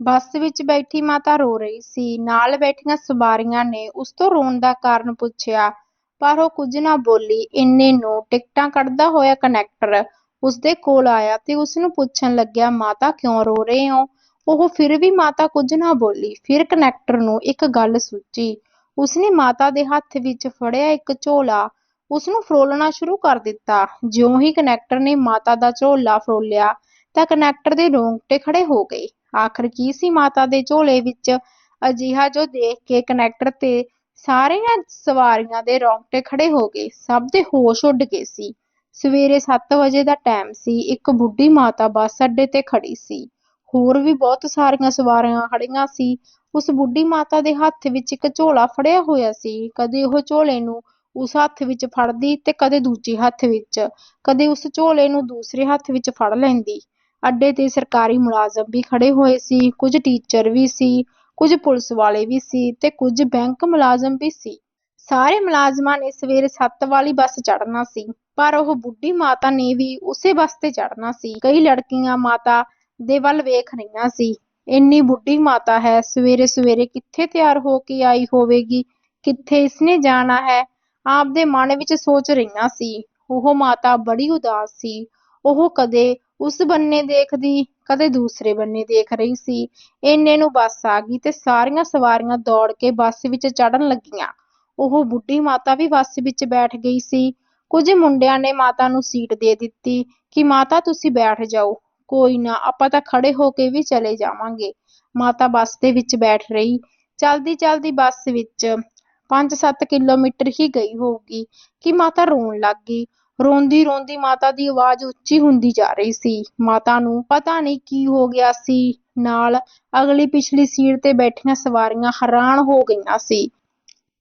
ਬੱਸ ਵਿੱਚ ਬੈਠੀ ਮਾਤਾ ਰੋ ਰਹੀ ਸੀ। ਨਾਲ ਬੈਠੀਆਂ ਸਵਾਰੀਆਂ ਨੇ ਉਸ ਤੋਂ ਰੋਣ ਦਾ ਕਾਰਨ ਪੁੱਛਿਆ, ਪਰ ਉਹ ਕੁਝ ਨਾ ਬੋਲੀ। ਇੰਨੇ ਨੂੰ ਟਿਕਟਾਂ ਕੱਢਦਾ ਹੋਇਆ ਕੰਡਕਟਰ ਉਸਦੇ ਕੋਲ ਆਇਆ ਤੇ ਉਸਨੂੰ ਪੁੱਛਣ ਲੱਗਿਆ, ਮਾਤਾ ਕਿਉਂ ਰੋ ਰਹੇ ਹੋ? ਉਹ ਫਿਰ ਵੀ ਮਾਤਾ ਕੁਝ ਨਾ ਬੋਲੀ। ਫਿਰ ਕੰਡਕਟਰ ਨੂੰ ਇੱਕ ਗੱਲ ਸੁੱਝੀ। ਉਸਨੇ ਮਾਤਾ ਦੇ ਹੱਥ ਵਿੱਚ ਫੜਿਆ ਇੱਕ ਝੋਲਾ ਉਸਨੂੰ ਫਰੋਲਣਾ ਸ਼ੁਰੂ ਕਰ ਦਿੱਤਾ। ਜਿਉਂ ਹੀ ਕੰਡਕਟਰ ਨੇ ਮਾਤਾ ਦਾ ਝੋਲਾ ਫਰੋਲਿਆ ਤਾਂ ਕੰਡਕਟਰ ਦੇ ਰੋਂਗਟੇ ਖੜ੍ਹੇ ਹੋ ਗਏ। ਆਖ਼ਰ ਕੀ ਸੀ ਮਾਤਾ ਦੇ ਝੋਲੇ ਵਿੱਚ ਅਜਿਹਾ ਜੋ ਦੇਖ ਕੇ ਕਨੈਕਟਰ ਤੇ ਸਾਰੀਆਂ ਸਵਾਰੀਆਂ ਦੇ ਰੋਂਗਟੇ ਖੜੇ ਹੋ ਗਏ। ਸਭ ਦੇ ਹੋਸ਼ ਉੱਡ ਗਏ ਸੀ। ਸਵੇਰੇ ਸੱਤ ਵਜੇ ਦਾ ਟਾਈਮ ਸੀ। ਇੱਕ ਬੁੱਢੀ ਮਾਤਾ ਬੱਸ ਅੱਡੇ ਤੇ ਖੜੀ ਸੀ। ਹੋਰ ਵੀ ਬਹੁਤ ਸਾਰੀਆਂ ਸਵਾਰੀਆਂ ਖੜੀਆਂ ਸੀ। ਉਸ ਬੁੱਢੀ ਮਾਤਾ ਦੇ ਹੱਥ ਵਿੱਚ ਇੱਕ ਝੋਲਾ ਫੜਿਆ ਹੋਇਆ ਸੀ। ਕਦੇ ਉਹ ਝੋਲੇ ਨੂੰ ਉਸ ਹੱਥ ਵਿੱਚ ਫੜਦੀ ਤੇ ਕਦੇ ਦੂਜੇ ਹੱਥ ਵਿੱਚ, ਕਦੇ ਉਸ ਝੋਲੇ ਨੂੰ ਦੂਸਰੇ ਹੱਥ ਵਿੱਚ ਫੜ ਲੈਂਦੀ। ਅੱਡੇ ਤੇ ਸਰਕਾਰੀ ਮੁਲਾਜ਼ਮ ਵੀ ਖੜੇ ਹੋਏ ਸੀ। ਕੁਝ ਟੀਚਰ ਵੀ ਸੀ, ਕੁਝ ਪੁਲਿਸ ਵਾਲੇ ਵੀ ਸੀ ਤੇ ਕੁਝ ਬੈਂਕ ਮੁਲਾਜ਼ਮ ਵੀ ਸੀ। ਸਾਰੇ ਮੁਲਾਜ਼ਮਾਂ ਨੇ ਸਵੇਰੇ ਸੱਤ ਵਾਲੀ ਬੱਸ ਚੜ੍ਹਨਾ ਸੀ, ਪਰ ਉਹ ਬੁੱਢੀ ਮਾਤਾ ਨੇ ਵੀ ਉਸੇ ਬੱਸ ਤੇ ਚੜ੍ਹਨਾ ਸੀ। ਕਈ ਲੜਕੀਆਂ ਮਾਤਾ ਦੇ ਵੱਲ ਵੇਖ ਰਹੀਆਂ ਸੀ। ਇੰਨੀ ਬੁੱਢੀ ਮਾਤਾ ਹੈ, ਸਵੇਰੇ-ਸਵੇਰੇ ਕਿੱਥੇ ਤਿਆਰ ਹੋ ਕੇ ਆਈ ਹੋਵੇਗੀ? ਕਿੱਥੇ ਇਸਨੇ ਜਾਣਾ ਹੈ? ਆਪਦੇ ਮਨ ਵਿੱਚ ਸੋਚ ਰਹੀਆਂ ਸੀ। ਉਹ ਮਾਤਾ ਬੜੀ ਉਦਾਸ ਸੀ। ਉਹ ਕਦੇ ਉਸ ਬੰਨੇ ਦੇਖਦੀ, ਕਦੇ ਦੂਸਰੇ ਬੰਨੇ ਦੇਖ ਰਹੀ ਸੀ। ਇੰਨੇ ਨੂੰ ਬੱਸ ਆ ਗਈ ਤੇ ਸਾਰੀਆਂ ਸਵਾਰੀਆਂ ਦੌੜ ਕੇ ਬੱਸ ਵਿੱਚ ਚੜਨ ਲੱਗੀਆਂ। ਉਹ ਬੁੱਢੀ ਮਾਤਾ ਵੀ ਬੱਸ ਵਿੱਚ ਬੈਠ ਗਈ ਸੀ। ਕੁਝ ਮੁੰਡਿਆਂ ਨੇ ਮਾਤਾ ਨੂੰ ਸੀਟ ਦੇ ਦਿੱਤੀ ਕਿ ਮਾਤਾ ਤੁਸੀਂ ਬੈਠ ਜਾਓ, ਕੋਈ ਨਾ ਆਪਾਂ ਤਾਂ ਖੜੇ ਹੋ ਕੇ ਵੀ ਚਲੇ ਜਾਵਾਂਗੇ। ਮਾਤਾ ਬੱਸ ਦੇ ਵਿੱਚ ਬੈਠ ਰਹੀ। ਚਲਦੀ-ਚਲਦੀ ਬੱਸ ਵਿੱਚ ਪੰਜ-ਸੱਤ ਕਿਲੋਮੀਟਰ ਹੀ ਗਈ ਹੋਊਗੀ ਕਿ ਮਾਤਾ ਰੋਣ ਲੱਗ ਗਈ। ਰੋਂਦੀ-ਰੋਂਦੀ ਮਾਤਾ ਦੀ ਆਵਾਜ਼ ਉੱਚੀ ਹੁੰਦੀ ਜਾ ਰਹੀ ਸੀ। ਮਾਤਾ ਨੂੰ ਪਤਾ ਨਹੀਂ ਕੀ ਹੋ ਗਿਆ ਸੀ। ਨਾਲ ਅਗਲੀ-ਪਿਛਲੀ ਸੀਟ ਤੇ ਬੈਠੀਆਂ ਸਵਾਰੀਆਂ ਹੈਰਾਨ ਹੋ ਗਈਆਂ ਸੀ।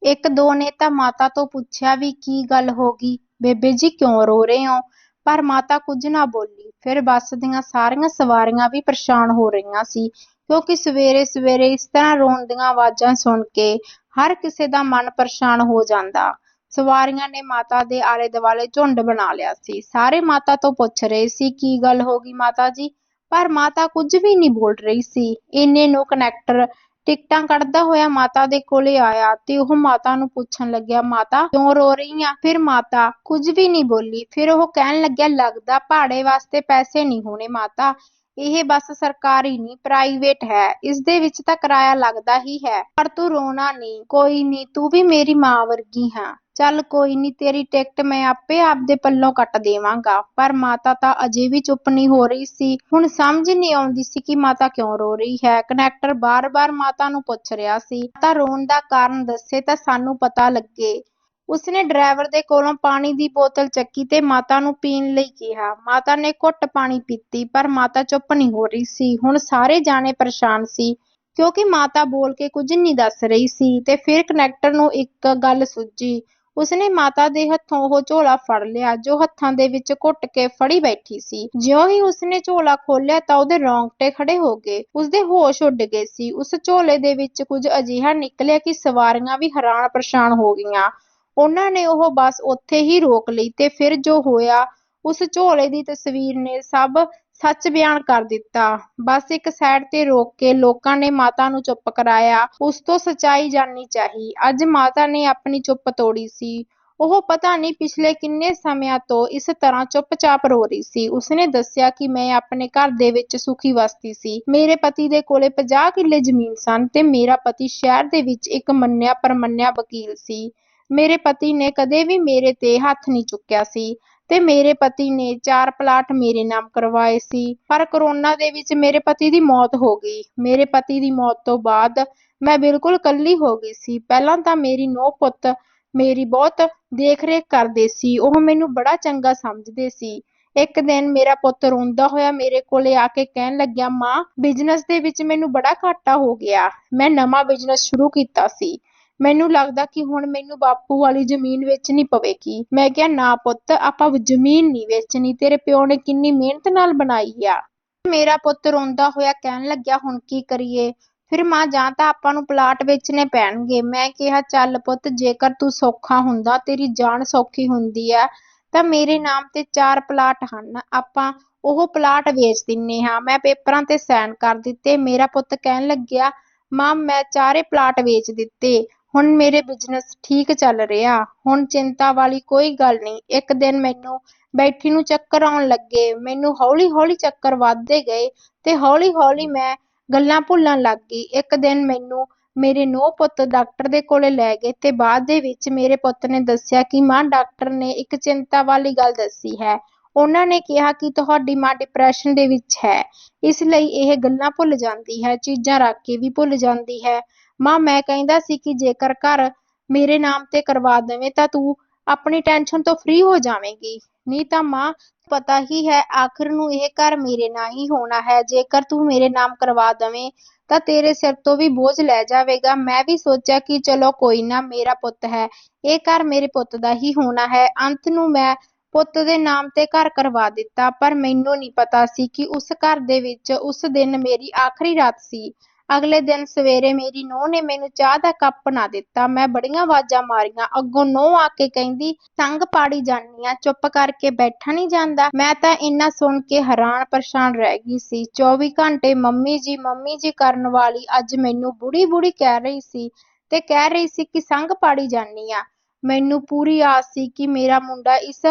ਇੱਕ-ਦੋ ਨੇ ਤਾਂ ਮਾਤਾ ਤੋਂ ਪੁੱਛਿਆ ਵੀ ਕੀ ਗੱਲ ਹੋ ਗਈ, ਬੇਬੇ ਜੀ ਕਿਉਂ ਰੋ ਰਹੇ ਹੋ? ਪਰ ਮਾਤਾ ਕੁਝ ਨਾ ਬੋਲੀ। ਫਿਰ ਬੱਸ ਦੀਆਂ ਸਾਰੀਆਂ ਸਵਾਰੀਆਂ ਵੀ ਪਰੇਸ਼ਾਨ ਹੋ ਰਹੀਆਂ ਸੀ, ਕਿਉਂਕਿ ਸਵੇਰੇ-ਸਵੇਰੇ ਇਸ ਤਰ੍ਹਾਂ ਰੋਣ ਦੀਆਂ ਆਵਾਜ਼ਾਂ ਸੁਣ ਕੇ ਹਰ ਕਿਸੇ ਦਾ ਮਨ ਪਰੇਸ਼ਾਨ ਹੋ ਜਾਂਦਾ। ਸਵਾਰੀਆਂ ਨੇ ਮਾਤਾ ਦੇ ਆਲੇ-ਦੁਆਲੇ ਝੁੰਡ ਬਣਾ ਲਿਆ ਸੀ। ਸਾਰੇ ਮਾਤਾ ਤੋਂ ਪੁੱਛ ਰਹੇ ਸੀ, ਕੀ ਗੱਲ ਹੋ ਗਈ ਮਾਤਾ ਜੀ? ਪਰ ਮਾਤਾ ਕੁਝ ਵੀ ਨਹੀਂ ਬੋਲ ਰਹੀ ਸੀ। ਇੰਨੇ ਨੂੰ ਕੰਡਕਟਰ ਟਿਕਟਾਂ ਕੱਢਦਾ ਹੋਇਆ ਮਾਤਾ ਦੇ ਕੋਲੇ ਆਇਆ ਤੇ ਉਹ ਮਾਤਾ ਨੂੰ ਪੁੱਛਣ ਲੱਗਿਆ, ਮਾਤਾ ਕਿਉਂ ਰੋ ਰਹੀ ਆਂ? ਫਿਰ ਮਾਤਾ ਕੁਝ ਵੀ ਨਹੀਂ ਬੋਲੀ। ਫਿਰ ਉਹ ਕਹਿਣ ਲੱਗਿਆ, ਲੱਗਦਾ ਭਾੜੇ ਵਾਸਤੇ ਪੈਸੇ ਨਹੀਂ ਹੋਣੇ ਮਾਤਾ। ਇਹ ਬੱਸ ਸਰਕਾਰੀ ਨਹੀਂ, ਪ੍ਰਾਈਵੇਟ ਹੈ। ਇਸਦੇ ਵਿੱਚ ਤਾਂ ਕਿਰਾਇਆ ਲੱਗਦਾ ਹੀ ਹੈ। ਪਰ ਤੂੰ ਰੋਣਾ ਨਹੀਂ। ਕੋਈ ਨਹੀਂ, ਤੂੰ ਵੀ ਮੇਰੀ ਮਾਂ ਵਰਗੀ ਹੈਂ। ਚੱਲ ਕੋਈ ਨਹੀਂ, ਤੇਰੀ ਟਿਕਟ ਮੈਂ ਆਪੇ ਆਪਦੇ ਪੱਲੋਂ ਕੱਟ ਦੇਵਾਂਗਾ। ਪਰ ਮਾਤਾ ਤਾਂ ਅਜੇ ਵੀ ਚੁੱਪ ਨਹੀਂ ਹੋ ਰਹੀ ਸੀ। ਹੁਣ ਸਮਝ ਨਹੀਂ ਆਉਂਦੀ ਸੀ ਕਿ ਮਾਤਾ ਕਿਉਂ ਰੋ ਰਹੀ ਹੈ। ਕੰਡਕਟਰ ਬਾਰ-ਬਾਰ ਮਾਤਾ ਨੂੰ ਪੁੱਛ ਰਿਹਾ ਸੀ, ਮਾਤਾ ਰੋਣ ਦਾ ਕਾਰਨ ਦੱਸੇ ਤਾਂ ਸਾਨੂੰ ਪਤਾ ਲੱਗੇ। ਉਸਨੇ ਡਰਾਈਵਰ ਦੇ ਕੋਲੋਂ ਪਾਣੀ ਦੀ ਬੋਤਲ ਚੱਕੀ ਤੇ ਮਾਤਾ ਨੂੰ ਪੀਣ ਲਈ ਕਿਹਾ। ਮਾਤਾ ਨੇ ਘੁੱਟ ਪਾਣੀ ਪੀਤੀ, ਪਰ ਮਾਤਾ ਚੁੱਪ ਨਹੀਂ ਹੋ ਰਹੀ ਸੀ। ਹੁਣ ਸਾਰੇ ਜਾਣੇ ਪਰੇਸ਼ਾਨ ਸੀ, ਕਿਉਂਕਿ ਮਾਤਾ ਬੋਲ ਕੇ ਕੁਝ ਨਹੀਂ ਦੱਸ ਰਹੀ ਸੀ ਤੇ ਫਿਰ ਕੰਡਕਟਰ ਨੂੰ ਇੱਕ ਗੱਲ ਸੁੱਝੀ। ਉਸਨੇ ਮਾਤਾ ਦੇ ਹੱਥੋਂ ਉਹ ਝੋਲਾ ਫੜ ਲਿਆ, ਜੋ ਹੱਥਾਂ ਦੇ ਵਿੱਚ ਘੁੱਟ ਕੇ ਫੜੀ ਬੈਠੀ ਸੀ। ਜਿਉਂ ਹੀ ਉਸਨੇ ਝੋਲਾ ਖੋਲ੍ਹਿਆ ਤਾਂ ਉਹਦੇ ਰੋਂਗਟੇ ਖੜ੍ਹੇ ਹੋ ਗਏ। ਉਸਦੇ ਹੋਸ਼ ਉੱਡ ਗਏ ਸੀ। ਉਸ ਝੋਲੇ ਦੇ ਵਿੱਚ ਕੁਝ ਅਜਿਹਾ ਨਿਕਲਿਆ ਕਿ ਸਵਾਰੀਆਂ ਵੀ ਹੈਰਾਨ-ਪਰੇਸ਼ਾਨ ਹੋ ਗਈਆਂ। ਉਹਨਾਂ ਨੇ ਉਹ ਬੱਸ ਉੱਥੇ ਹੀ ਰੋਕ ਲਈ ਤੇ ਫਿਰ ਜੋ ਹੋਇਆ, ਉਸ ਝੋਲੇ ਦੀ ਤਸਵੀਰ ਨੇ ਸਭ ਸੱਚ ਬਿਆਨ ਕਰ ਦਿੱਤਾ। ਬੱਸ ਇੱਕ ਸਾਈਡ ਤੇ ਰੋਕ ਕੇ ਲੋਕਾਂ ਨੇ ਮਾਤਾ ਨੂੰ ਚੁੱਪ ਕਰਾਇਆ। ਉਸ ਤੋਂ ਸਚਾਈ ਜਾਣਨੀ ਚਾਹੀ। ਅੱਜ ਮਾਤਾ ਨੇ ਆਪਣੀ ਚੁੱਪ ਤੋੜੀ ਸੀ। ਉਹ ਪਤਾ ਨਹੀਂ ਪਿਛਲੇ ਕਿੰਨੇ ਸਮਿਆਂ ਤੋਂ ਇਸ ਤਰ੍ਹਾਂ ਚੁੱਪ-ਚਾਪ ਰੋ ਰਹੀ ਸੀ। ਉਸਨੇ ਦੱਸਿਆ ਕਿ ਮੈਂ ਆਪਣੇ ਘਰ ਦੇ ਵਿੱਚ ਸੁਖੀ ਵੱਸਦੀ ਸੀ। ਮੇਰੇ ਪਤੀ ਦੇ ਕੋਲੇ ਪੰਜਾਹ ਕਿੱਲੇ ਜ਼ਮੀਨ ਸਨ ਤੇ ਮੇਰਾ ਪਤੀ ਸ਼ਹਿਰ ਦੇ ਵਿੱਚ ਇੱਕ ਮੰਨਿਆ-ਪ੍ਰਮੰਨਿਆ ਵਕੀਲ ਸੀ। ਮੇਰੇ ਪਤੀ ਨੇ ਕਦੇ ਵੀ ਮੇਰੇ ਤੇ ਹੱਥ ਨਹੀਂ ਚੁੱਕਿਆ ਸੀ ਤੇ ਮੇਰੇ ਪਤੀ ਨੇ ਚਾਰ ਪਲਾਟ ਮੇਰੇ ਨਾਮ ਕਰਵਾਏ ਸੀ। ਪਰ ਕੋਰੋਨਾ ਦੇ ਵਿੱਚ ਮੇਰੇ ਪਤੀ ਦੀ ਮੌਤ ਹੋ ਗਈ। ਮੇਰੇ ਪਤੀ ਦੀ ਮੌਤ ਤੋਂ ਬਾਅਦ ਮੈਂ ਬਿਲਕੁਲ ਇਕੱਲੀ ਹੋ ਗਈ ਸੀ। ਪਹਿਲਾਂ ਤਾਂ ਮੇਰੀ ਨੋ ਪੁੱਤ ਮੇਰੀ ਬਹੁਤ ਦੇਖ-ਰੇਖ ਕਰਦੇ ਸੀ। ਉਹ ਮੈਨੂੰ ਬੜਾ ਚੰਗਾ ਸਮਝਦੇ ਸੀ। ਇੱਕ ਦਿਨ ਮੇਰਾ ਪੁੱਤ ਰੋਂਦਾ ਹੋਇਆ ਮੇਰੇ ਕੋਲੇ ਆ ਕੇ ਕਹਿਣ ਲੱਗਿਆ, ਮਾਂ ਬਿਜ਼ਨਸ ਦੇ ਵਿੱਚ ਮੈਨੂੰ ਬੜਾ ਘਾਟਾ ਹੋ ਗਿਆ। ਮੈਂ ਨਵਾਂ ਬਿਜ਼ਨਸ ਸ਼ੁਰੂ ਕੀਤਾ ਸੀ। ਮੈਨੂੰ ਲੱਗਦਾ ਕਿ ਹੁਣ ਮੈਨੂੰ ਬਾਪੂ ਵਾਲੀ ਜ਼ਮੀਨ ਵੇਚਣੀ ਪਵੇਗੀ। ਮੈਂ ਕਿਹਾ, ਨਾ ਪੁੱਤ, ਆਪਾਂ ਜ਼ਮੀਨ ਨਹੀਂ ਵੇਚਣੀ। ਤੇਰੇ ਪਿਓ ਨੇ ਕਿੰਨੀ ਮਿਹਨਤ ਨਾਲ ਬਣਾਈ ਆ। ਮੇਰਾ ਪੁੱਤ ਰੋਂਦਾ ਹੋਇਆ ਕਹਿਣ ਲੱਗਿਆ, ਹੁਣ ਕੀ ਕਰੀਏ? ਫਿਰ ਮਾਂ ਜਾਂ ਤਾਂ ਆਪਾਂ ਨੂੰ ਪਲਾਟ ਵੇਚਣੇ ਪੈਣਗੇ। ਮੈਂ ਕਿਹਾ, ਚੱਲ ਪੁੱਤ, ਜੇਕਰ ਤੂੰ ਸੌਖਾ ਹੁੰਦਾ, ਤੇਰੀ ਜਾਨ ਸੌਖੀ ਹੁੰਦੀ ਐ ਤਾਂ ਮੇਰੇ ਨਾਮ ਤੇ ਚਾਰ ਪਲਾਟ ਹਨ। ਆਪਾਂ ਉਹ ਪਲਾਟ ਵੇਚ ਦਿੰਨੇ ਹਾਂ ਮੈਂ ਪੇਪਰਾਂ ਤੇ ਸਾਈਨ ਕਰ ਦਿੱਤੇ ਮੇਰਾ ਪੁੱਤ ਕਹਿਣ ਲੱਗਿਆ ਮਾਂ ਮੈਂ ਚਾਰੇ ਪਲਾਟ ਵੇਚ ਦਿੱਤੇ ਹੁਣ ਮੇਰੇ ਬਿਜ਼ਨਸ ਠੀਕ ਚੱਲ ਰਿਹਾ। ਹੁਣ ਚਿੰਤਾ ਵਾਲੀ ਕੋਈ ਗੱਲ ਨਹੀਂ। ਇੱਕ ਦਿਨ ਮੈਨੂੰ ਬੈਠੀ ਨੂੰ ਚੱਕਰ ਆਉਣ ਲੱਗੇ। ਮੈਨੂੰ ਹੌਲੀ ਹੌਲੀ ਚੱਕਰ ਵੱਧਦੇ ਗਏ ਤੇ ਹੌਲੀ ਹੌਲੀ ਮੈਂ ਗੱਲਾਂ ਭੁੱਲਣ ਲੱਗ ਗਈ। ਇੱਕ ਦਿਨ ਮੈਨੂੰ ਮੇਰੇ ਨੂੰਹ ਪੁੱਤ ਡਾਕਟਰ ਦੇ ਕੋਲ ਲੈ ਗਏ ਤੇ ਬਾਅਦ ਦੇ ਵਿੱਚ ਮੇਰੇ ਪੁੱਤ ਨੇ ਦੱਸਿਆ ਕਿ ਮਾਂ, ਡਾਕਟਰ ਨੇ ਇੱਕ ਚਿੰਤਾ ਵਾਲੀ ਗੱਲ ਦੱਸੀ ਹੈ। ਉਹਨਾਂ ਨੇ ਕਿਹਾ ਕਿ ਤੁਹਾਡੀ ਮਾਂ ਡਿਪਰੈਸ਼ਨ ਦੇ ਵਿੱਚ ਹੈ। ਇਸ ਲਈ ਇਹ ਗੱਲਾਂ ਭੁੱਲ ਜਾਂਦੀ ਹੈ, ਚੀਜ਼ਾਂ ਰੱਖ ਕੇ ਵੀ ਭੁੱਲ ਜਾਂਦੀ ਹੈ। ਮਾਂ, ਮੈਂ ਕਹਿੰਦਾ ਸੀ ਕਿ ਜੇਕਰ ਘਰ ਮੇਰੇ ਨਾਮ ਤੇ ਕਰਵਾ ਦੇਵੇਂ ਤਾਂ ਤੂੰ ਆਪਣੀ ਟੈਨਸ਼ਨ ਤੋਂ ਫ੍ਰੀ ਹੋ ਜਾਵੇਂਗੀ। ਨਹੀਂ ਤਾਂ ਮਾਂ, ਪਤਾ ਹੀ ਹੈ ਆਖਰ ਨੂੰ ਇਹ ਘਰ ਮੇਰੇ ਨਾਂ ਹੀ ਹੋਣਾ ਹੈ। ਜੇਕਰ ਤੂੰ ਮੇਰੇ ਨਾਮ ਕਰਵਾ ਦਵੇਂ ਤਾਂ ਤੇਰੇ ਸਿਰ ਤੋਂ ਵੀ ਬੋਝ ਲੈ ਜਾਵੇਗਾ। ਮੈਂ ਵੀ ਸੋਚਿਆ ਕਿ ਚਲੋ ਕੋਈ ਨਾ, ਮੇਰਾ ਪੁੱਤ ਹੈ। ਇਹ ਘਰ ਮੇਰੇ ਪੁੱਤ ਦਾ ਹੀ ਹੋਣਾ ਹੈ। ਅੰਤ ਨੂੰ ਮੈਂ ਪੁੱਤ ਦੇ ਨਾਮ ਤੇ ਘਰ ਕਰਵਾ ਦਿੱਤਾ, ਪਰ ਮੈਨੂੰ ਨਹੀਂ ਪਤਾ ਸੀ ਕਿ ਉਸ ਘਰ ਦੇ ਵਿੱਚ ਉਸ ਦਿਨ ਮੇਰੀ ਆਖਰੀ ਰਾਤ ਸੀ। ਅਗਲੇ ਦਿਨ ਸਵੇਰੇ ਮੇਰੀ ਨੂੰਹ ਨੇ ਮੈਨੂੰ ਚਾਹ ਦਾ ਕੱਪ ਬਣਾ ਦਿੱਤਾ। ਮੈਂ ਬੜੀਆਂ ਆਵਾਜ਼ਾਂ ਮਾਰੀਆਂ। ਅੱਗੋਂ ਨੂੰਹ ਆ ਕੇ ਕਹਿੰਦੀ, ਸੰਗ ਪਾੜੀ ਜਾਨੀ ਚੁੱਪ ਕਰਕੇ ਬੈਠਾ ਨਹੀਂ ਜਾਂਦਾ। ਮੈਂ ਤਾਂ ਇੰਨਾ ਸੁਣ ਕੇ ਹੈਰਾਨ ਪਰੇਸ਼ਾਨ ਰਹਿ ਗਈ ਸੀ। 24 ਘੰਟੇ ਮੰਮੀ ਜੀ ਮੰਮੀ ਜੀ ਕਰਨ ਵਾਲੀ ਅੱਜ ਮੈਨੂੰ ਬੁੜੀ ਬੁੜੀ ਕਹਿ ਰਹੀ ਸੀ ਤੇ ਕਹਿ ਰਹੀ ਸੀ ਕਿ ਸੰਗ ਪਾੜੀ ਜਾਨੀ ਆ। ਮੈਨੂੰ ਪੂਰੀ ਆਸ ਸੀ ਕਿ ਮੇਰਾ ਮੁੰਡਾ ਇਸ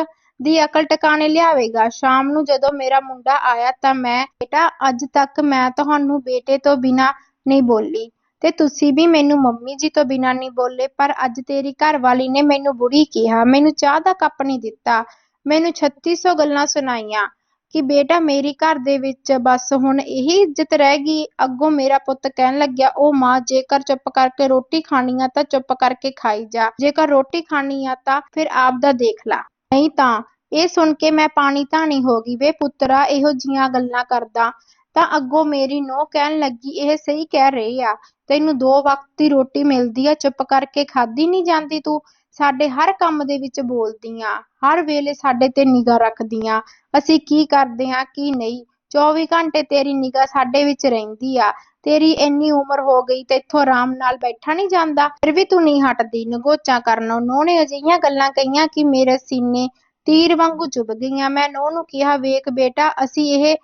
ਦੀ ਅਕਲ ਟਿਕਾਣੇ ਲਿਆਵੇਗਾ। ਸ਼ਾਮ ਨੂੰ ਜਦੋਂ ਮੇਰਾ ਮੁੰਡਾ ਆਇਆ ਤਾਂ ਮੈਂ, ਬੇਟਾ, ਅੱਜ ਤੱਕ ਮੈਂ ਤੁਹਾਨੂੰ ਬੇਟੇ ਤੋਂ ਬਿਨਾਂ ਨਹੀਂ ਬੋਲੀ। ਤੇ ਤੁਸੀਂ ਵੀ ਮੈਨੂੰ ਮੰਮੀ ਜੀ ਤੋਂ ਬਿਨਾਂ ਨਹੀਂ ਬੋਲੇ, ਪਰ ਅੱਜ ਤੇਰੀ ਘਰ ਨੇ ਮੈਨੂੰ ਬੁੜੀ ਕਿਹਾ। ਮੈਨੂੰ ਚਾਹ ਦਾ ਕੱਪ ਨਹੀਂ ਦਿੱਤਾ। ਮੈਨੂੰ ਛੱਤੀ ਸੌ ਗੱਲਾਂ ਸੁਣਾਈਆਂ ਕਿ ਬੇਟਾ, ਮੇਰੀ ਘਰ ਦੇ ਵਿੱਚ ਬਸ ਹੁਣ ਇਹੀ ਇੱਜ਼ਤ ਰਹਿ ਗਈ। ਅੱਗੋਂ ਮੇਰਾ ਪੁੱਤ ਕਹਿਣ ਲੱਗਿਆ ਉਹ ਮਾਂ, ਜੇਕਰ ਚੁੱਪ ਕਰਕੇ ਰੋਟੀ ਖਾਣੀ ਆ ਤਾਂ ਚੁੱਪ ਕਰਕੇ ਖਾਈ ਜਾ। ਜੇਕਰ ਰੋਟੀ ਖਾਣੀ ਆ ਤਾਂ ਫਿਰ ਆਪ ਦਾ ਦੇਖ ਲਾ। ਨਹੀਂ ਤਾਂ, ਇਹ ਸੁਣ ਕੇ ਮੈਂ ਪਾਣੀ ਧਾਣੀ ਹੋ ਗਈ। ਵੇ ਪੁੱਤਰਾ, ਇਹੋ ਜਿਹੀਆਂ ਗੱਲਾਂ ਕਰਦਾ। ਤਾਂ ਅੱਗੋਂ ਮੇਰੀ ਨੂੰਹ ਕਹਿਣ ਲੱਗੀ, ਇਹ ਸਹੀ ਕਹਿ ਰਹੇ ਆ। ਤੈਨੂੰ ਦੋ ਵਕਤ ਦੀ ਰੋਟੀ ਮਿਲਦੀ ਆ, ਚੁੱਪ ਕਰਕੇ ਖਾਧੀ ਨਹੀਂ ਜਾਂਦੀ ਤੂੰ? ਸਾਡੇ ਹਰ ਕੰਮ ਦੇ ਵਿੱਚ ਬੋਲਦੀ ਆ ਹਰ ਵੇਲੇ ਸਾਡੇ ਤੇ ਨਿਗਾਹ ਰੱਖਦੀ ਆ ਅਸੀਂ ਕੀ ਕਰਦੇ ਆ, ਕੀ ਨਹੀਂ? 24 ਘੰਟੇ ਤੇਰੀ ਨਿਗਾਹ ਸਾਡੇ ਵਿੱਚ ਰਹਿੰਦੀ ਆ। ਤੇਰੀ ਇੰਨੀ ਉਮਰ ਹੋ ਗਈ ਤੇ ਇੱਥੋਂ ਆਰਾਮ ਨਾਲ ਬੈਠਾ ਨਹੀਂ ਜਾਂਦਾ, ਫਿਰ ਵੀ ਤੂੰ ਨਹੀਂ ਹਟਦੀ। ਨਗੋਚਾਂ ਕਰਨੋਂ ਨੂੰਹ ਅਜਿਹੀਆਂ ਗੱਲਾਂ ਕਹੀਆਂ ਕਿ ਮੇਰੇ ਸੀਨੇ ਤੀਰ ਵਾਂਗੂ ਚੁੱਭ ਗਈਆਂ। ਮੈਂ ਨੂੰਹ ਨੂੰ ਕਿਹਾ, ਵੇਖ ਬੇਟਾ, ਅਸੀਂ ਇਹ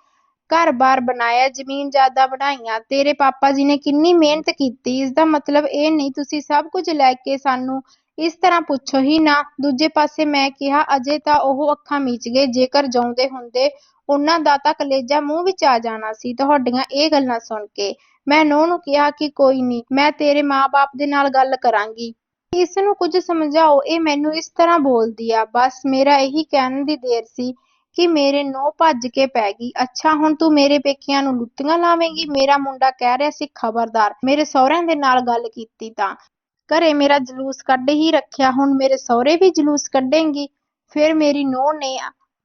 ਘਰ-ਬਾਰ ਬਣਾਇਆ, ਜ਼ਮੀਨ ਜਾਇਦਾਦ ਬਣਾਈਆਂ। ਤੇਰੇ ਪਾਪਾ ਜੀ ਨੇ ਕਿੰਨੀ ਮਿਹਨਤ ਕੀਤੀ। ਇਸ ਦਾ ਮਤਲਬ ਇਹ ਨਹੀਂ, ਤੁਸੀਂ ਸਭ ਕੁਝ ਲੈ ਕੇ ਸਾਨੂੰ ਇਸ ਤਰ੍ਹਾਂ ਪੁੱਛੋ ਹੀ ਨਾ। ਦੂਜੇ ਪਾਸੇ ਮੈਂ ਕਿਹਾ, ਅਜੇ ਤਾਂ ਉਹ ਅੱਖਾਂ ਮੀਚ ਗਏ। ਜੇਕਰ ਜਿਉਂਦੇ ਹੁੰਦੇ, ਉਹਨਾਂ ਦਾ ਤਾਂ ਕਲੇਜਾ ਮੂੰਹ ਵਿੱਚ ਆ ਜਾਣਾ ਸੀ। ਤੁਹਾਡੀਆਂ ਇਹ ਗੱਲਾਂ ਸੁਣ ਕੇ ਮੈਂ ਨੂੰਹ ਨੂੰ ਕਿਹਾ ਕਿ ਕੋਈ ਨਹੀਂ ਮੈਂ ਤੇਰੇ ਮਾਂ-ਬਾਪ ਦੇ ਨਾਲ ਗੱਲ ਕਰਾਂਗੀ। ਇਸ ਨੂੰ ਕੁਝ ਸਮਝਾਓ, ਇਹ ਮੈਨੂੰ ਇਸ ਤਰ੍ਹਾਂ ਬੋਲਦੀ ਆ। ਬਸ ਮੇਰਾ ਇਹੀ ਕਹਿਣ ਦੀ ਦੇਰ ਸੀ ਕਿ ਮੇਰੇ ਨੂੰਹ ਭੱਜ ਕੇ ਪੈ ਗਈ। ਅੱਛਾ, ਹੁਣ ਤੂੰ ਮੇਰੇ ਪੇਕਿਆਂ ਨੂੰ ਲੁੱਟੀਆਂ ਲਾਵੇਂਗੀ? ਮੇਰਾ ਮੁੰਡਾ ਕਹਿ ਰਿਹਾ ਸੀ ਖਬਰਦਾਰ, ਮੇਰੇ ਸਹੁਰਿਆਂ ਦੇ ਨਾਲ ਗੱਲ ਕੀਤੀ ਤਾਂ। ਘਰੇ ਮੇਰਾ ਜਲੂਸ ਕੱਢ ਹੀ ਰੱਖਿਆ, ਹੁਣ ਮੇਰੇ ਸਹੁਰੇ ਵੀ ਜਲੂਸ ਕੱਢੇਂਗੀ? ਫਿਰ ਮੇਰੀ ਨੂੰਹ ਨੇ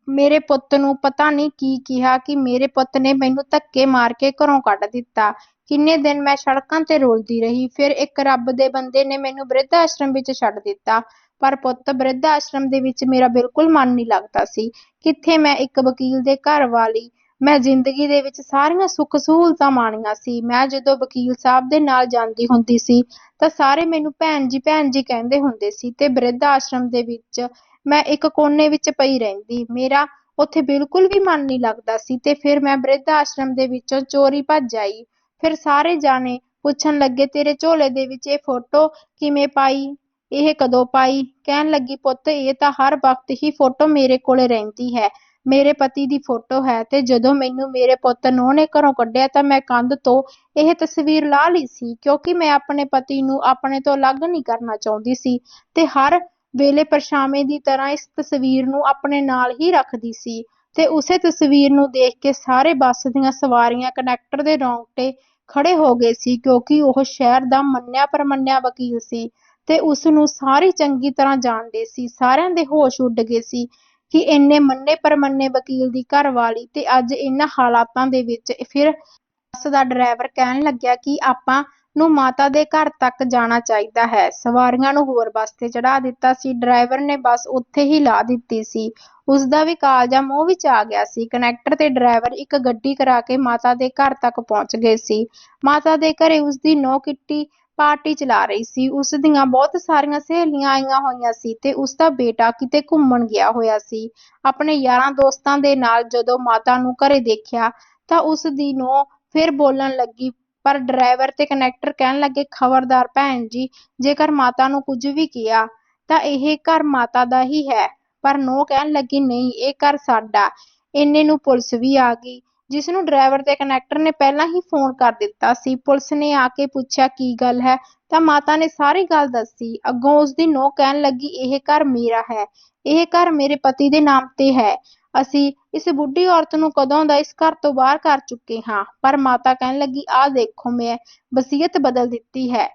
ਮੇਰੇ ਪੁੱਤ ਨੂੰ ਪਤਾ ਨਹੀਂ ਕੀ ਕਿਹਾ ਕਿ ਮੇਰੇ ਪੁੱਤ ਨੇ ਮੈਨੂੰ ਧੱਕੇ ਮਾਰ ਕੇ ਘਰੋਂ ਕੱਢ ਦਿੱਤਾ। ਕਿੰਨੇ ਦਿਨ ਮੈਂ ਸੜਕਾਂ ਤੇ ਰੋਲਦੀ ਰਹੀ, ਫਿਰ ਇੱਕ ਰੱਬ ਦੇ ਬੰਦੇ ਨੇ ਮੈਨੂੰ ਬ੍ਰਿਧ ਆਸ਼ਰਮ ਵਿੱਚ ਛੱਡ ਦਿੱਤਾ। ਪਰ ਪੁੱਤ, ਬਿਰਧ ਆਸ਼ਰਮ ਦੇ ਵਿੱਚ ਮੇਰਾ ਬਿਲਕੁਲ ਮਨ ਨਹੀਂ ਲੱਗਦਾ ਸੀ। ਕਿੱਥੇ ਮੈਂ ਇੱਕ ਵਕੀਲ ਦੇ ਘਰ ਵਾਲੀ? ਮੈਂ ਜ਼ਿੰਦਗੀ ਦੇ ਵਿੱਚ ਸਾਰੀਆਂ ਸੁੱਖ ਸਹੂਲਤਾਂ ਮਾਣੀਆਂ ਸੀ। ਮੈਂ ਜਦੋਂ ਵਕੀਲ ਸਾਹਿਬ ਦੇ ਨਾਲ ਜਾਂਦੀ ਹੁੰਦੀ ਸੀ, ਤਾਂ ਸਾਰੇ ਮੈਨੂੰ ਭੈਣ ਜੀ ਭੈਣ ਜੀ ਕਹਿੰਦੇ ਹੁੰਦੇ ਸੀ ਤੇ ਬ੍ਰਿਧ ਆਸ਼ਰਮ ਦੇ ਵਿੱਚ ਮੈਂ ਇੱਕ ਕੋਨੇ ਵਿੱਚ ਪਈ ਰਹਿੰਦੀ। ਮੇਰਾ ਉੱਥੇ ਬਿਲਕੁਲ ਵੀ ਮਨ ਨਹੀਂ ਲੱਗਦਾ ਸੀ ਤੇ ਫਿਰ ਮੈਂ ਬਿਰਧ ਆਸ਼ਰਮ ਦੇ ਵਿੱਚੋਂ ਚੋਰੀ ਭੱਜ ਆਈ। ਫਿਰ ਸਾਰੇ ਜਾਣੇ ਪੁੱਛਣ ਲੱਗੇ, ਤੇਰੇ ਝੋਲੇ ਦੇ ਵਿੱਚ ਇਹ ਫੋਟੋ ਕਿਵੇਂ ਪਾਈ? ਇਹ ਕਦੋਂ ਪਾਈ? ਕਹਿਣ ਲੱਗੀ, ਪੁੱਤ, ਇਹ ਤਾਂ ਹਰ ਵਕਤ ਹੀ ਫੋਟੋ ਮੇਰੇ ਕੋਲੇ ਰਹਿੰਦੀ ਹੈ। ਮੇਰੇ ਪਤੀ ਦੀ ਫੋਟੋ ਹੈ ਤੇ ਜਦੋਂ ਮੈਨੂੰ ਮੇਰੇ ਪੁੱਤ ਨੂੰ ਨੇ ਘਰੋਂ ਕੱਢਿਆ ਤਾਂ ਮੈਂ ਕੰਧ ਤੋਂ ਇਹ ਤਸਵੀਰ ਲਾ ਲਈ ਸੀ, ਕਿਉਂਕਿ ਮੈਂ ਆਪਣੇ ਪਤੀ ਨੂੰ ਆਪਣੇ ਤੋਂ ਅਲੱਗ ਨਹੀਂ ਕਰਨਾ ਚਾਹੁੰਦੀ ਸੀ ਤੇ ਹਰ ਵੇਲੇ ਪਰਛਾਵੇਂ ਦੀ ਤਰ੍ਹਾਂ ਇਸ ਤਸਵੀਰ ਨੂੰ ਆਪਣੇ ਨਾਲ ਹੀ ਰੱਖਦੀ ਸੀ। ਤੇ ਉਸੇ ਤਸਵੀਰ ਨੂੰ ਦੇਖ ਕੇ ਸਾਰੇ ਬੱਸ ਦੀਆਂ ਸਵਾਰੀਆਂ ਕੰਡਕਟਰ ਦੇ ਰੌਂਗਟੇ ਖੜੇ ਹੋ ਗਏ ਸੀ, ਕਿਉਂਕਿ ਉਹ ਸ਼ਹਿਰ ਦਾ ਮੰਨਿਆ ਪ੍ਰਮੰਨਿਆ ਵਕੀਲ ਸੀ ਤੇ ਉਸ ਨੂੰ ਸਾਰੇ ਚੰਗੀ ਤਰ੍ਹਾਂ ਜਾਣਦੇ ਸੀ। ਸਾਰਿਆਂ ਦੇ ਹੋਸ਼ ਉੱਡ ਗਏ ਸੀ ਕਿ ਇੰਨੇ ਮੰਨੇ ਪ੍ਰਮੰਨੇ ਵਕੀਲ ਦੀ ਘਰਵਾਲੀ ਤੇ ਅੱਜ ਇਹਨਾਂ ਹਾਲਾਤਾਂ ਦੇ ਵਿੱਚ ਫਿਰ ਬੱਸ ਦਾ ਡਰਾਈਵਰ ਕਹਿਣ ਲੱਗਿਆ ਕਿ ਆਪਾਂ ਨੂੰ ਮਾਤਾ ਦੇ ਘਰ ਤੱਕ ਜਾਣਾ ਚਾਹੀਦਾ ਹੈ। ਸਵਾਰੀਆਂ ਨੂੰ ਹੋਰ ਬੱਸ ਤੇ ਚੜਾ ਦਿੱਤਾ ਸੀ। ਡਰਾਈਵਰ ਨੇ ਬੱਸ ਉੱਥੇ ਹੀ ਲਾ ਦਿੱਤੀ ਸੀ। ਉਸ ਦਾ ਵੀ ਕਾਲਜਾ ਮੂੰਹ ਵਿੱਚ ਆ ਗਿਆ ਸੀ। ਕਨੈਕਟਰ ਤੇ ਡਰਾਈਵਰ ਇੱਕ ਗੱਡੀ ਕਰਾ ਕੇ ਮਾਤਾ ਦੇ ਘਰ ਤੱਕ ਪਹੁੰਚ ਗਏ ਸੀ। ਮਾਤਾ ਦੇ ਘਰੇ ਉਸ ਦੀ ਨੌ ਕਿੱਟੀ ਪਾਰਟੀ ਚਲਾ ਰਹੀ ਸੀ। ਉਸ ਦੀਆਂ ਬਹੁਤ ਸਾਰੀਆਂ ਸਹੇਲੀਆਂ ਆਈਆਂ ਹੋਈਆਂ ਸੀ ਤੇ ਉਸ ਦਾ ਬੇਟਾ ਕਿਤੇ ਘੁੰਮਣ ਗਿਆ ਹੋਇਆ ਸੀ। ਆਪਣੇ ਯਾਰਾਂ ਦੋਸਤਾਂ ਦੇ ਨਾਲ ਜਦੋਂ ਮਾਤਾ ਨੂੰ ਘਰੇ ਦੇਖਿਆ ਤਾਂ ਉਸ ਦੀ ਨੂੰਹ ਫਿਰ ਬੋਲਣ ਲੱਗੀ ਪਰ ਡਰਾਈਵਰ ਤੇ ਕਨੈਕਟਰ ਕਹਿਣ ਲੱਗੇ, ਖਬਰਦਾਰ ਭੈਣ ਜੀ, ਜੇਕਰ ਮਾਤਾ ਨੂੰ ਕੁਝ ਵੀ ਕਿਹਾ, ਤਾਂ ਇਹ ਘਰ ਮਾਤਾ ਦਾ ਹੀ ਹੈ। ਪਰ ਨੂੰਹ ਕਹਿਣ ਲੱਗੀ, ਨਹੀਂ, ਇਹ ਘਰ ਸਾਡਾ। ਇੰਨੇ ਨੂੰ ਪੁਲਿਸ ਵੀ ਆ ਗਈ, ਜਿਸ ਨੂੰ ਡਰਾਈਵਰ ਤੇ ਕਨੈਕਟਰ ਨੇ ਪਹਿਲਾਂ ਹੀ ਫੋਨ ਕਰ ਦਿੱਤਾ ਸੀ। ਪੁਲਿਸ ਨੇ ਆ ਕੇ ਪੁੱਛਿਆ, ਕੀ ਗੱਲ ਹੈ? ਤਾਂ ਮਾਤਾ ਨੇ ਸਾਰੀ ਗੱਲ ਦੱਸੀ। ਅੱਗੋਂ ਉਸ ਦੀ ਨੂੰਹ ਕਹਿਣ ਲੱਗੀ, ਇਹ ਘਰ ਮੇਰਾ ਹੈ। ਇਹ ਘਰ ਮੇਰੇ ਪਤੀ ਦੇ ਨਾਮ ਤੇ ਹੈ। ਅਸੀਂ ਇਸ ਬੁੱਢੀ ਔਰਤ ਨੂੰ ਕਦੋਂ ਦਾ ਇਸ ਘਰ ਤੋਂ ਬਾਹਰ ਕਰ ਚੁੱਕੇ ਹਾਂ। ਪਰ ਮਾਤਾ ਕਹਿਣ ਲੱਗੀ ਆ ਦੇਖੋ, ਮੈਂ ਵਸੀਅਤ ਬਦਲ ਦਿੱਤੀ ਹੈ।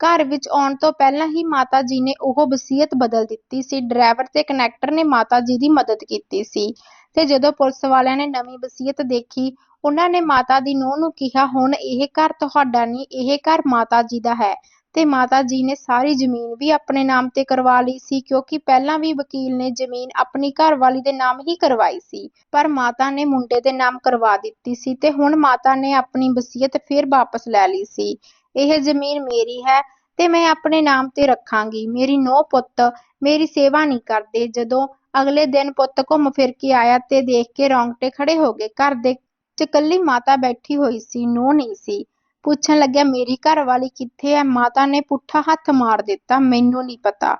ਘਰ ਵਿੱਚ ਆਉਣ ਤੋਂ ਪਹਿਲਾਂ ਹੀ ਮਾਤਾ ਜੀ ਨੇ ਉਹ ਵਸੀਅਤ ਬਦਲ ਦਿੱਤੀ ਸੀ। ਡਰਾਈਵਰ ਤੇ ਕਨੈਕਟਰ ਨੇ ਮਾਤਾ ਜੀ ਦੀ ਮਦਦ ਕੀਤੀ ਸੀ। ਤੇ ਜਦੋਂ ਪੁਲਿਸ ਵਾਲਿਆਂ ਨੇ ਨਵੀਂ ਵਸੀਅਤ ਦੇਖੀ, ਉਹਨਾਂ ਨੇ ਮਾਤਾ ਦੀ ਨੂੰਹ ਨੂੰ ਕਿਹਾ, ਹੁਣ ਇਹ ਘਰ ਤੁਹਾਡਾ ਨਹੀਂ, ਇਹ ਘਰ ਮਾਤਾ ਜੀ ਦਾ ਹੈ। ਤੇ ਮਾਤਾ ਜੀ ਨੇ ਸਾਰੀ ਜ਼ਮੀਨ ਵੀ ਆਪਣੇ ਨਾਮ ਤੇ ਕਰਵਾ ਲਈ ਸੀ, ਕਿਉਂਕਿ ਪਹਿਲਾਂ ਵੀ ਵਕੀਲ ਨੇ ਜ਼ਮੀਨ ਆਪਣੀ ਘਰਵਾਲੀ ਦੇ ਨਾਮ ਹੀ ਕਰਵਾਈ ਸੀ। ਪਰ ਮਾਤਾ ਨੇ ਮੁੰਡੇ ਦੇ ਨਾਮ ਕਰਵਾ ਦਿੱਤੀ ਸੀ ਤੇ ਹੁਣ ਮਾਤਾ ਨੇ ਆਪਣੀ ਵਸੀਅਤ ਫਿਰ ਵਾਪਸ ਲੈ ਲਈ ਸੀ। ਇਹ ਜ਼ਮੀਨ ਮੇਰੀ ਹੈ ਤੇ ਮੈਂ ਆਪਣੇ ਨਾਮ ਤੇ ਰੱਖਾਂਗੀ। ਮੇਰੀ ਨੋ ਪੁੱਤ, ਮੇਰੀ ਸੇਵਾ ਨਹੀਂ ਕਰਦੇ। ਜਦੋਂ ਅਗਲੇ ਦਿਨ ਪੁੱਤ ਘੁੰਮ ਫਿਰ ਕੇ ਆਇਆ ਤੇ ਦੇਖ ਕੇ ਰੌਂਗਟੇ ਖੜੇ ਹੋ ਗਏ। ਘਰ ਦੇ ਚ ਕੱਲੀ ਮਾਤਾ ਬੈਠੀ ਹੋਈ ਸੀ, ਨੂੰਹ ਨਹੀਂ ਸੀ। ਪੁੱਛਣ ਲੱਗਿਆ, ਮੇਰੀ ਘਰਵਾਲੀ ਕਿੱਥੇ ਹੈ ਮਾਤਾ ਨੇ ਪੁੱਠਾ ਹੱਥ ਮਾਰ ਦਿੱਤਾ, ਮੈਨੂੰ ਨਹੀਂ ਪਤਾ।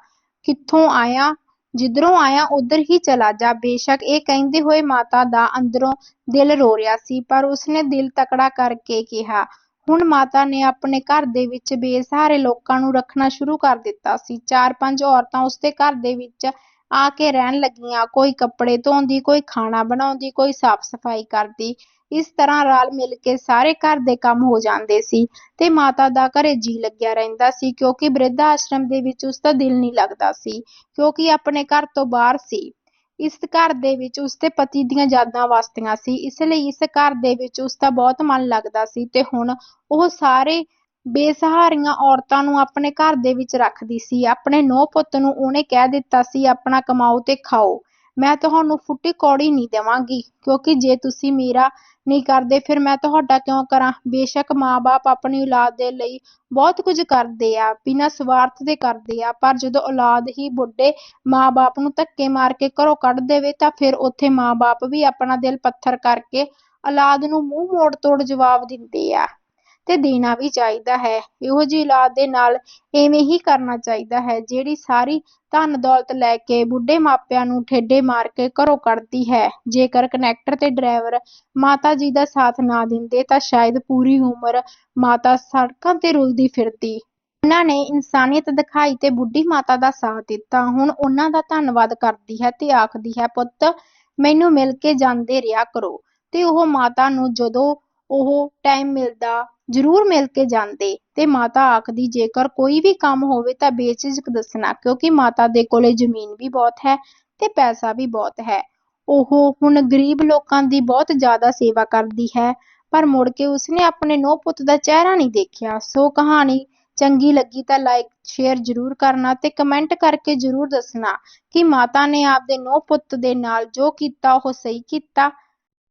ਕਿੱਥੋਂ ਆਇਆ? ਜਿੱਧਰੋਂ ਆਇਆ, ਉਧਰ ਹੀ ਚਲਾ ਜਾ। ਬੇਸ਼ੱਕ ਇਹ ਕਹਿੰਦੇ ਹੋਏ ਮਾਤਾ ਦਾ ਅੰਦਰੋਂ ਦਿਲ ਰੋ ਰਿਹਾ ਸੀ, ਪਰ ਉਸਨੇ ਦਿਲ ਤਕੜਾ ਕਰਕੇ ਕਿਹਾ, ਹੁਣ ਮਾਤਾ ਨੇ ਆਪਣੇ ਘਰ ਦੇ ਵਿੱਚ ਬੇਸਹਾਰੇ ਲੋਕਾਂ ਨੂੰ ਰੱਖਣਾ ਸ਼ੁਰੂ ਕਰ ਦਿੱਤਾ ਸੀ। ਚਾਰ ਪੰਜ ਔਰਤਾਂ ਉਸਦੇ ਘਰ ਦੇ ਵਿੱਚ ਆ ਕੇ ਰਹਿਣ ਲੱਗੀਆਂ। ਕੋਈ ਕੱਪੜੇ ਧੋਂਦੀ, ਕੋਈ ਖਾਣਾ ਬਣਾਉਂਦੀ, ਕੋਈ ਸਾਫ਼ ਸਫ਼ਾਈ ਕਰਦੀ। ਇਸ ਤਰ੍ਹਾਂ ਰਲ ਮਿਲ ਕੇ ਸਾਰੇ ਘਰ ਦੇ ਕੰਮ ਹੋ ਜਾਂਦੇ ਸੀ ਤੇ ਮਾਤਾ ਦਾ ਘਰੇ ਜੀ ਲੱਗਿਆ ਰਹਿੰਦਾ ਸੀ ਕਿਉਂਕਿ ਬਿਰਧ ਆਸ਼ਰਮ ਦੇ ਵਿੱਚ ਉਸ ਦਾ ਦਿਲ ਨਹੀਂ ਲੱਗਦਾ ਸੀ ਕਿਉਂਕਿ ਆਪਣੇ ਘਰ ਤੋਂ ਬਾਹਰ ਸੀ। ਇਸ ਘਰ ਦੇ ਵਿੱਚ ਉਸਦੇ ਪਤੀ ਦੀਆਂ ਯਾਦਾਂ ਵਸਦੀਆਂ ਸੀ, ਇਸ ਲਈ ਇਸ ਘਰ ਦੇ ਵਿੱਚ ਉਸਦਾ ਬਹੁਤ ਮਨ ਲੱਗਦਾ ਸੀ ਤੇ ਹੁਣ ਉਹ ਸਾਰੇ ਬੇਸਹਾਰੀਆਂ ਔਰਤਾਂ ਨੂੰ ਆਪਣੇ ਘਰ ਦੇ ਵਿੱਚ ਰੱਖਦੀ ਸੀ, ਆਪਣੇ ਨੂੰਹ ਪੁੱਤ ਨੂੰ ਉਹਨੇ ਕਹਿ ਦਿੱਤਾ ਸੀ, ਆਪਣਾ ਕਮਾਓ ਤੇ ਖਾਓ। ਮੈਂ ਤੁਹਾਨੂੰ ਫੁੱਟੀ ਕੌੜੀ ਨਹੀਂ ਦੇਵਾਂਗੀ, ਕਿਉਂਕਿ ਜੇ ਤੁਸੀਂ ਮੇਰਾ ਨਹੀਂ ਕਰਦੇ, ਫਿਰ ਮੈਂ ਤੁਹਾਡਾ ਕਿਉਂ ਕਰਾਂ? ਬੇਸ਼ੱਕ ਮਾਂ-ਬਾਪ ਆਪਣੀ ਔਲਾਦ ਦੇ ਲਈ ਬਹੁਤ ਕੁਝ ਕਰਦੇ ਆ, ਬਿਨਾਂ ਸਵਾਰਥ ਦੇ ਕਰਦੇ ਆ, ਪਰ ਜਦੋਂ ਔਲਾਦ ਹੀ ਬੁੱਢੇ ਮਾਂ-ਬਾਪ ਨੂੰ ਧੱਕੇ ਮਾਰ ਕੇ ਘਰੋਂ ਕੱਢ ਦੇਵੇ, ਤਾਂ ਫਿਰ ਉੱਥੇ ਮਾਂ-ਬਾਪ ਵੀ ਆਪਣਾ ਦਿਲ ਪੱਥਰ ਕਰਕੇ ਔਲਾਦ ਨੂੰ ਮੂੰਹ ਮੋੜ ਤੋੜ ਜਵਾਬ ਦਿੰਦੇ ਆ। ਤੇ ਦੇਣਾ ਵੀ ਚਾਹੀਦਾ ਹੈ। ਇਹੋ ਜਿਹੀ ਔਲਾਦ ਦੇ ਨਾਲ ਐਵੇਂ ਹੀ ਕਰਨਾ ਚਾਹੀਦਾ ਹੈ, ਜਿਹੜੀ ਸਾਰੀ ਧਨ ਦੌਲਤ ਲੈ ਕੇ ਬੁੱਢੇ ਮਾਪਿਆਂ ਨੂੰ ਠੇਡੇ ਮਾਰ ਕੇ ਘਰੋਂ ਕੱਢਦੀ ਹੈ। ਜੇਕਰ ਕਨੈਕਟਰ ਤੇ ਡਰਾਈਵਰ ਮਾਤਾ ਜੀ ਦਾ ਸਾਥ ਨਾ ਦਿੰਦੇ, ਤਾਂ ਸ਼ਾਇਦ ਪੂਰੀ ਉਮਰ ਮਾਤਾ ਸੜਕਾਂ ਤੇ ਰੁਲਦੀ ਫਿਰਦੀ। ਉਹਨਾਂ ਨੇ ਇਨਸਾਨੀਅਤ ਦਿਖਾਈ ਤੇ ਬੁੱਢੀ ਮਾਤਾ ਦਾ ਸਾਥ ਦਿੱਤਾ। ਹੁਣ ਉਹਨਾਂ ਦਾ ਧੰਨਵਾਦ ਕਰਦੀ ਹੈ ਤੇ ਆਖਦੀ ਹੈ, ਪੁੱਤ, ਮੈਨੂੰ ਮਿਲ ਕੇ ਜਾਂਦੇ ਰਿਹਾ ਕਰੋ। ਤੇ ਉਹ ਮਾਤਾ ਨੂੰ ਜਦੋਂ ਉਹ ਟਾਈਮ ਮਿਲਦਾ ਜ਼ਰੂਰ ਮਿਲ ਕੇ ਜਾਂਦੇ ਤੇ ਮਾਤਾ ਆਖਦੀ, ਜੇਕਰ ਕੋਈ ਵੀ ਕੰਮ ਹੋਵੇ ਤਾਂ ਬੇਝਿਜਕ ਦੱਸਣਾ, ਕਿਉਂਕਿ ਮਾਤਾ ਦੇ ਕੋਲੇ ਜ਼ਮੀਨ ਵੀ ਬਹੁਤ ਹੈ ਤੇ ਪੈਸਾ ਵੀ ਬਹੁਤ ਹੈ। ਉਹ ਹੁਣ ਗਰੀਬ ਲੋਕਾਂ ਦੀ ਬਹੁਤ ਜ਼ਿਆਦਾ ਸੇਵਾ ਕਰਦੀ ਹੈ, ਪਰ ਮੁੜ ਕੇ ਉਸਨੇ ਆਪਣੇ ਨੋ ਪੁੱਤ ਦਾ ਚਿਹਰਾ ਨਹੀਂ ਦੇਖਿਆ। ਸੋ ਕਹਾਣੀ ਚੰਗੀ ਲੱਗੀ ਤਾਂ ਲਾਈਕ ਸ਼ੇਅਰ ਜ਼ਰੂਰ ਕਰਨਾ ਤੇ ਕਮੈਂਟ ਕਰਕੇ ਜ਼ਰੂਰ ਦੱਸਣਾ ਕਿ ਮਾਤਾ ਨੇ ਆਪਦੇ ਨੋ ਪੁੱਤ ਦੇ ਨਾਲ ਜੋ ਕੀਤਾ, ਉਹ ਸਹੀ ਕੀਤਾ